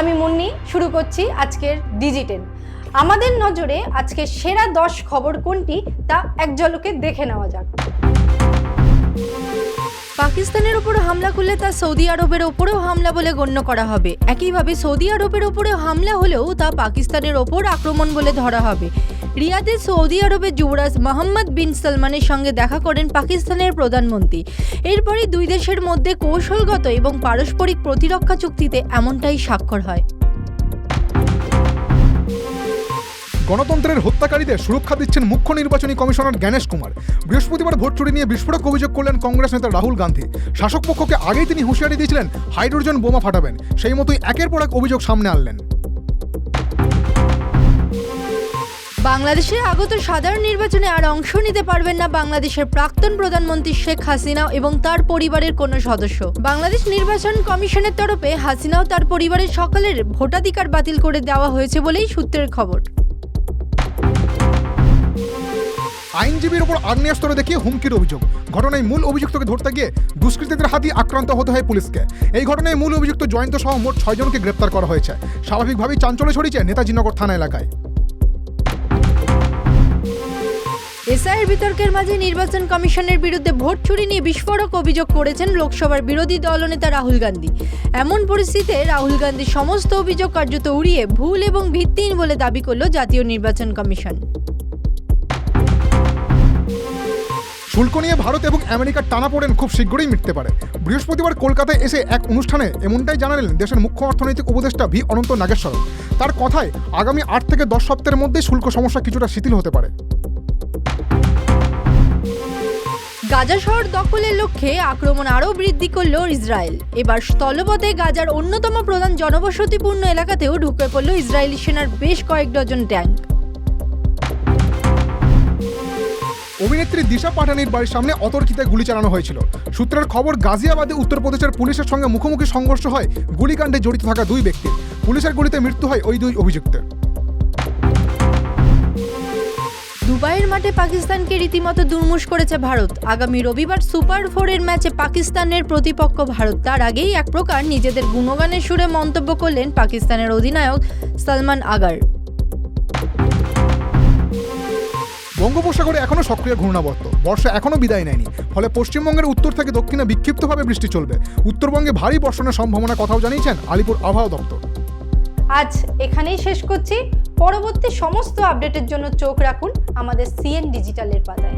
আমি মুন্নি, শুরু করছি আজকের ডিজিটেল। আমাদের নজরে আজকে সেরা দশ খবর কোনটি তা এক ঝলকে দেখে নেওয়া যাক। পাকিস্তানের উপর হামলা করলে তা সৌদি আরবের ওপরেও হামলা বলে গণ্য করা হবে। একইভাবে সৌদি আরবের ওপরে হামলা হলেও তা পাকিস্তানের ওপর আক্রমণ বলে ধরা হবে। রিয়াদে সৌদি আরবের যুবরাজ মোহাম্মদ বিন সালমানের সঙ্গে দেখা করেন পাকিস্তানের প্রধানমন্ত্রী। এরপরই দুই দেশের মধ্যে কৌশলগত এবং পারস্পরিক প্রতিরক্ষা চুক্তিতে এমনটাই স্বাক্ষর হয়। গণতন্ত্রের হত্যাকারীদের সুরক্ষা দিচ্ছেন মুখ্য নির্বাচনী কমিশনার জ্ঞানেশ কুমার। বৃহস্পতিবার ভোট চুরি নিয়ে বিস্ফোরক অভিযোগ করলেন কংগ্রেস নেতা রাহুল গান্ধী। শাসক পক্ষকে আগেই তিনি হুঁশিয়ারি দিয়েছিলেন, হাইড্রোজেন বোমা ফাটাবেন। সেই মতোই একের পর এক অভিযোগ সামনে আনলেন। বাংলাদেশে আগত সাধারণ নির্বাচনে আর অংশ নিতে পারবেন না বাংলাদেশের প্রাক্তন প্রধানমন্ত্রী শেখ হাসিনা এবং তার পরিবারের কোনো সদস্য। বাংলাদেশ নির্বাচন কমিশনের তরফে হাসিনা ও তার পরিবারের সকলের ভোটাধিকার বাতিল করে দেওয়া হয়েছে বলেই সূত্রের খবর। আইনজীবীর ওপর আগ্নেয়াস্ত্র দেখিয়ে হুমকির অভিযোগ। ঘটনায় মূল অভিযুক্তকে ধরতে গিয়ে দুষ্কৃতীদের হাতি আক্রান্ত হতে হয় পুলিশকে। এই ঘটনায় মূল অভিযুক্ত জয়ন্ত সহ মোট ছয়জনকে গ্রেপ্তার করা হয়েছে। স্বাভাবিকভাবেই চাঞ্চল্য ছড়িয়েছে নেতাজি নগর থানা এলাকায়। এসআইয়ের বিতর্কের মাঝে নির্বাচন কমিশনের বিরুদ্ধে ভোট চুরি নিয়ে বিস্ফোরক অভিযোগ করেছেন লোকসভার বিরোধী দলনেতা রাহুল গান্ধী। এমন পরিস্থিতিতে রাহুল গান্ধী সমস্ত অভিযোগ কার্যত উড়িয়ে ভুল এবং ভিত্তিহীন বলে দাবি করল জাতীয় নির্বাচন কমিশন। শুল্ক নিয়ে ভারত এবং আমেরিকার টানাপোড়েন খুব শীঘ্রই মিটতে পারে। বৃহস্পতিবার কলকাতায় এসে এক অনুষ্ঠানে এমনটাই জানালেন দেশের মুখ্য অর্থনৈতিক উপদেষ্টা ভি অনন্ত নাগেশ্বর। তার কথায় আগামী আট থেকে দশ সপ্তাহের মধ্যে শুল্ক সমস্যা কিছুটা শিথিল হতে পারে। গাজা শহর দখলের লক্ষ্যে আক্রমণ আরও বৃদ্ধি করল ইসরায়েল। এবার স্থলপথে গাজার অন্যতম প্রধান জনবসতিপূর্ণ এলাকাতেও ঢুকে পড়ল ইসরায়েলি সেনার বেশ কয়েক ডজন ট্যাঙ্ক। অভিনেত্রী দিশা পাঠানির বাড়ির সামনে অতর্কিতে গুলি চালানো হয়েছিল। সূত্রের খবর, গাজিয়াবাদে উত্তরপ্রদেশের পুলিশের সঙ্গে মুখোমুখি সংঘর্ষ হয়, গুলিকাণ্ডে জড়িত থাকা দুই ব্যক্তির। পুলিশের গুলিতে মৃত্যু হয় ওই দুই অভিযুক্তের। দুবাইয়ের মাঠে পাকিস্তানকে রীতিমতো দুর্মুষ করেছে ভারত। আগামী রবিবার সুপার ফোরের ম্যাচে পাকিস্তানের প্রতিপক্ষ ভারত। তার আগেই এক প্রকার নিজেদের গুণগানের সুরে মন্তব্য করলেন পাকিস্তানের অধিনায়ক সালমান আগার। বঙ্গোপসাগরে এখনও সক্রিয় ঘূর্ণাবর্ত। বর্ষা এখনও বিদায় নেয়নি। ফলে পশ্চিমবঙ্গের উত্তর থেকে দক্ষিণে বিক্ষিপ্তভাবে বৃষ্টি চলবে। উত্তরবঙ্গে ভারী বর্ষণের সম্ভাবনা কথাও জানিয়েছেন আলিপুর আবহাওয়া দপ্তর। আজ এখানেই শেষ করছি। পরবর্তী সমস্ত আপডেটের জন্য চোখ রাখুন আমাদের সিএন ডিজিটালের পাতায়।